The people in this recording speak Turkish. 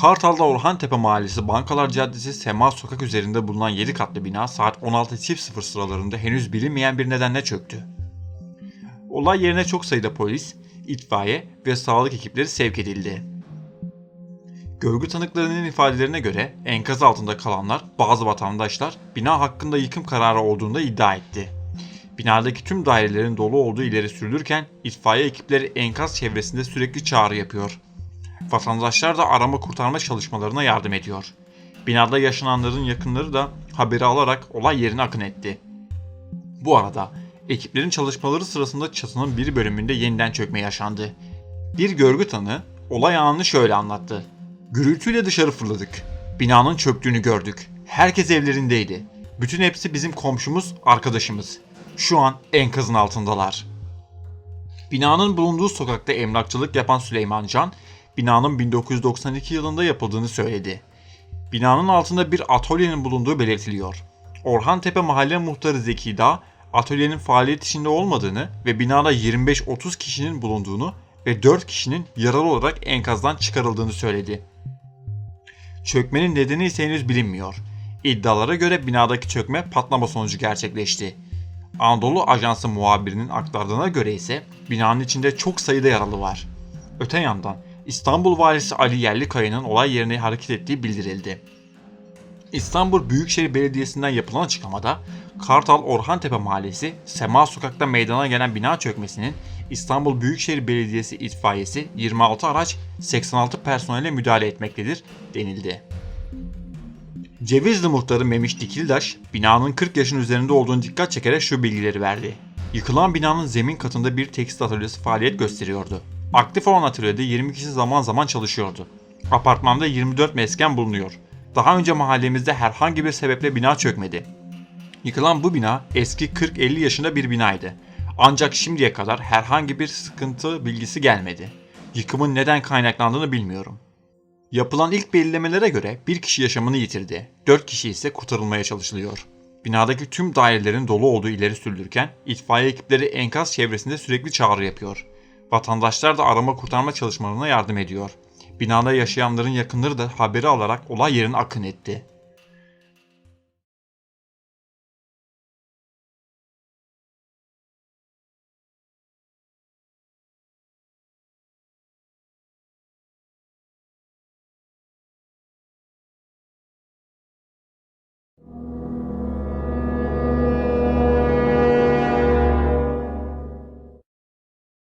Kartal'da Orhantepe Mahallesi Bankalar Caddesi Sema Sokak üzerinde bulunan 7 katlı bina saat 16.00 sıralarında henüz bilinmeyen bir nedenle çöktü. Olay yerine çok sayıda polis, itfaiye ve sağlık ekipleri sevk edildi. Görgü tanıklarının ifadelerine göre enkaz altında kalanlar bazı vatandaşlar bina hakkında yıkım kararı olduğunda iddia etti. Binadaki tüm dairelerin dolu olduğu ileri sürülürken itfaiye ekipleri enkaz çevresinde sürekli çağrı yapıyor. Vatandaşlar da arama kurtarma çalışmalarına yardım ediyor. Binada yaşananların yakınları da haberi alarak olay yerine akın etti. Bu arada ekiplerin çalışmaları sırasında çatının bir bölümünde yeniden çökme yaşandı. Bir görgü tanığı olay anını şöyle anlattı. Gürültüyle dışarı fırladık. Binanın çöktüğünü gördük. Herkes evlerindeydi. Bütün hepsi bizim komşumuz, arkadaşımız. Şu an enkazın altındalar. Binanın bulunduğu sokakta emlakçılık yapan Süleyman Can, binanın 1992 yılında yapıldığını söyledi. Binanın altında bir atölyenin bulunduğu belirtiliyor. Orhantepe Mahalle Muhtarı Zeki Dağ, atölyenin faaliyet içinde olmadığını ve binada 25-30 kişinin bulunduğunu ve 4 kişinin yaralı olarak enkazdan çıkarıldığını söyledi. Çökmenin nedeni ise henüz bilinmiyor. İddialara göre binadaki çökme patlama sonucu gerçekleşti. Anadolu Ajansı muhabirinin aktardığına göre ise binanın içinde çok sayıda yaralı var. Öte yandan İstanbul Valisi Ali Yerlikaya'nın olay yerine hareket ettiği bildirildi. İstanbul Büyükşehir Belediyesi'nden yapılan açıklamada Kartal Orhantepe Mahallesi Sema Sokak'ta meydana gelen bina çökmesinin İstanbul Büyükşehir Belediyesi itfaiyesi 26 araç 86 personelle müdahale etmektedir denildi. Cevizli muhtarı Memiş Dikildaş, binanın 40 yaşın üzerinde olduğunu dikkat çekerek şu bilgileri verdi. Yıkılan binanın zemin katında bir tekstil atölyesi faaliyet gösteriyordu. Aktif olan atölyede 20 kişi zaman zaman çalışıyordu. Apartmanda 24 mesken bulunuyor. Daha önce mahallemizde herhangi bir sebeple bina çökmedi. Yıkılan bu bina eski 40-50 yaşında bir binaydı. Ancak şimdiye kadar herhangi bir sıkıntı bilgisi gelmedi. Yıkımın neden kaynaklandığını bilmiyorum. Yapılan ilk belirlemelere göre bir kişi yaşamını yitirdi. 4 kişi ise kurtarılmaya çalışılıyor. Binadaki tüm dairelerin dolu olduğu ileri sürülürken itfaiye ekipleri enkaz çevresinde sürekli çağrı yapıyor. Vatandaşlar da arama kurtarma çalışmalarına yardım ediyor. Binada yaşayanların yakınları da haberi alarak olay yerine akın etti.